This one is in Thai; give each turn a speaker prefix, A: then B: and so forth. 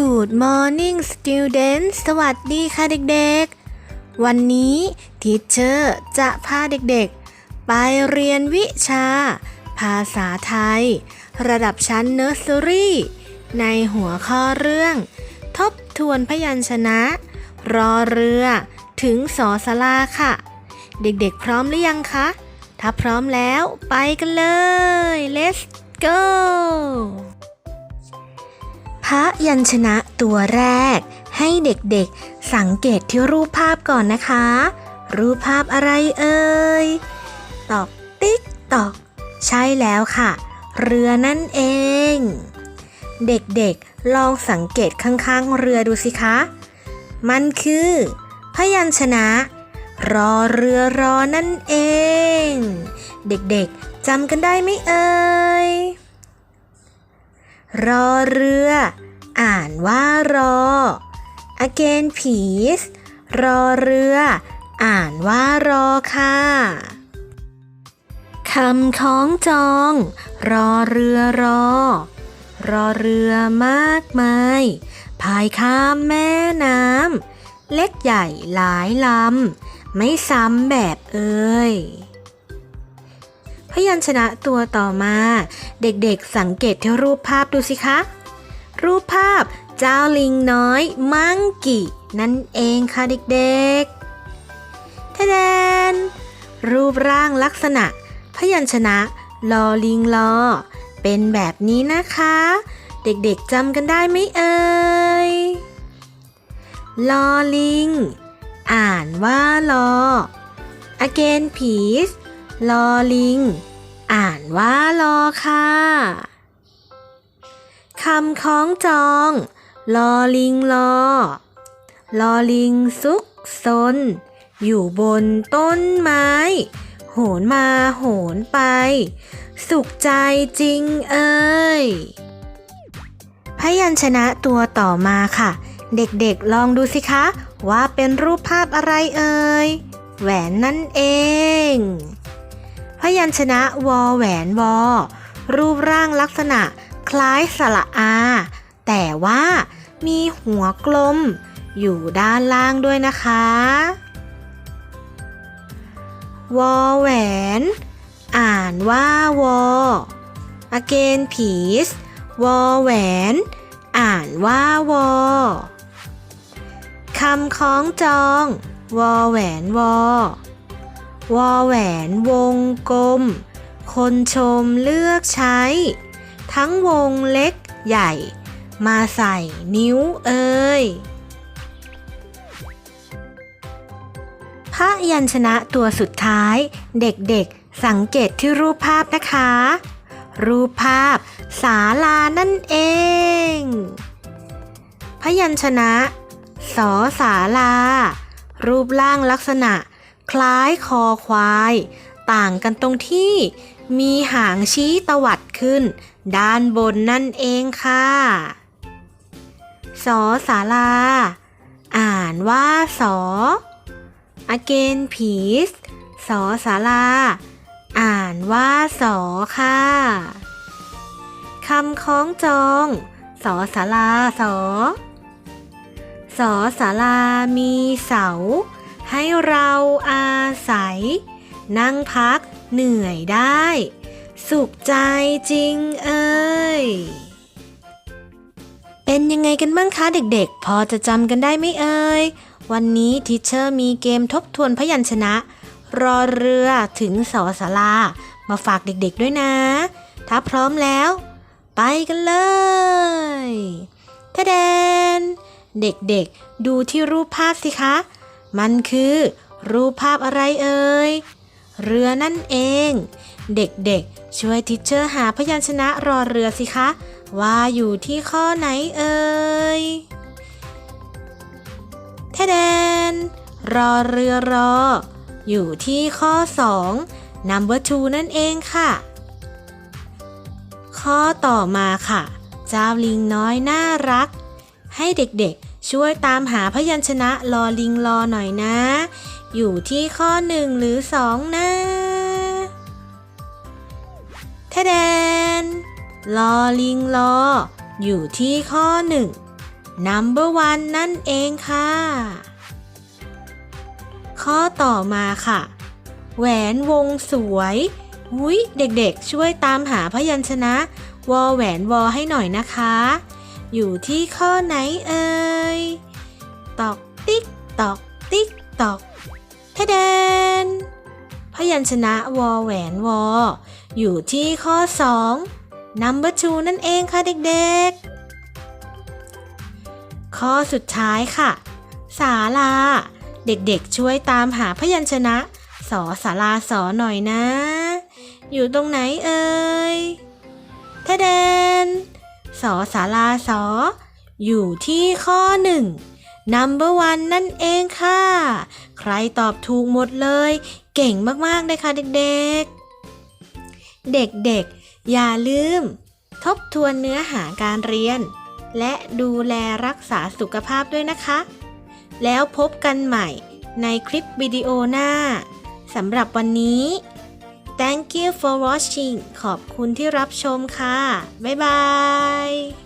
A: Good morning student สวัสดีค่ะเด็กๆ วันนี้ทีเชอร์จะพาเด็กๆ ไปเรียนวิชา ภาษาไทย ระดับชั้นเนอร์เซอรี่ในหัวข้อเรื่อง ทบทวนพยัญชนะ รอเรือถึงสอสลาค่ะ เด็กๆ พร้อมหรือยังคะ ถ้าพร้อมแล้วไปกันเลย let's go พระยัญชนะตัวแรก ให้เด็กๆ สังเกตที่รูปภาพก่อนนะคะ รูปภาพอะไรเอ่ย ตอกติ๊กตอก ใช่แล้วค่ะ เรือนั่นเอง เด็กๆ ลองสังเกตข้างๆ เรือดูสิคะ มันคือ พยัญชนะ รอเรือรอนั่นเอง เด็กๆจำกันได้ไหมเอ่ย รอเรือ อ่านว่ารอ again please รอเรือ อ่านว่ารอค่ะคำคล้องจอง รอเรือรอ รอเรือมากมายพายข้ามแม่น้ำเล็กใหญ่หลายลำไม่ซ้ำแบบเอ่ย พยัญชนะตัวต่อมา เด็กๆสังเกตที่รูปภาพดูสิคะ รูปภาพเจ้าลิงน้อยมังกี้นั่นเองค่ะเด็กๆทะแดน รูปร่างลักษณะ พยัญชนะลอลิงลอ เป็นแบบนี้นะคะ เด็กๆจำกันได้ไหมเอ่ยลอลิง อ่านว่าลอ again please ลอลิง อ่านว่าลอค่ะคำคล้องจอง ลอลิงลอ ลอลิงซุกซน อยู่บนต้นไม้ โหนมาโหนไป สุขใจจริงเอ่ยพยัญชนะตัวต่อมาค่ะ เด็กๆลองดูสิคะ ว่าเป็นรูปภาพอะไรเอ่ย แหวนนั่นเอง พยัญชนะวอแหวนวอ รูปร่างลักษณะคล้ายสระอา แต่ว่ามีหัวกลม อยู่ด้านล่างด้วยนะคะ วอแหวน อ่านว่าวอ again please วอแหวน อ่านว่าวอคำคล้องจอง วอแหวนวอ วอแหวนวงกลม คนชมเลือกใช้ ทั้งวงเล็กใหญ่ มาใส่นิ้วเอ่ยพระยัญชนะตัวสุดท้าย เด็กๆ สังเกตที่รูปภาพนะคะ รูปภาพศาลานั่นเอง พยัญชนะสอศาลา รูปร่างลักษณะ คล้ายคอควาย ต่างกันตรงที่มีหางชี้ตวัดขึ้น ด้านบนนั่นเองค่ะสอศาลา อ่านว่าสอ again please สอศาลา อ่านว่าสอค่ะคำคล้องจองสอศาลาสอสอศาลามีเสา ให้เราอาศัย นั่งพักเหนื่อยได้ สุขใจจริงเอ้ย เป็นยังไงกันบ้างคะเด็กๆ พอจะจำกันได้ไหมเอ่ย วันนี้ทิเชอร์มีเกมทบทวนพยัญชนะ รอเรือถึงสอสารามาฝากเด็กๆด้วยนะ ถ้าพร้อมแล้ว ไปกันเลยทะแดน เด็กๆ ดูที่รูปภาพสิคะ มันคือ รูปภาพอะไรเอ่ย เรือนั่นเอง เด็กๆ ช่วยทิเชอร์หาพยัญชนะรอเรือสิคะ ว่าอยู่ที่ข้อไหนเอ่ยทะแดน รอเรือรอ อยู่ที่ข้อ 2 number two นั่นเองค่ะ ข้อต่อมาค่ะ เจ้าลิงน้อยน่ารัก ให้เด็กๆ ช่วยตามหาพยัญชนะลอลิงรอหน่อยนะ อยู่ที่ข้อหนึ่งหรือสองนะทะแดนลอลิงลอ อยู่ที่ข้อหนึ่ง number one นั่นเองค่ะ ข้อต่อมาค่ะ แหวนวงสวยหุยเด็กๆ ช่วยตามหาพยัญชนะ วอแหวนวอให้หน่อยนะคะ อยู่ที่ข้อไหนเอ่ย ตอกติ๊กตอกติ๊กตอกทะแดนพยัญชนะวอแหวนวอ อยู่ที่ข้อ 2 number two นั่นเองค่ะเด็กๆ ข้อสุดท้ายค่ะศาลา เด็กๆช่วยตามหาพยัญชนะสอศาลาสอหน่อยนะ อยู่ตรงไหนเอ่ยทะแดน สอศาลาสอ อยู่ที่ข้อ1 number one นั่นเองค่ะ ใครตอบถูกหมดเลย เก่งมากๆเลยค่ะเด็กๆ เด็กๆ อย่าลืม ทบทวนเนื้อหาการเรียน และดูแลรักษาสุขภาพด้วยนะคะ แล้วพบกันใหม่ในคลิปวิดีโอหน้าสำหรับวันนี้ Thank you for watching ขอบคุณที่รับชมค่ะ บ๊ายบาย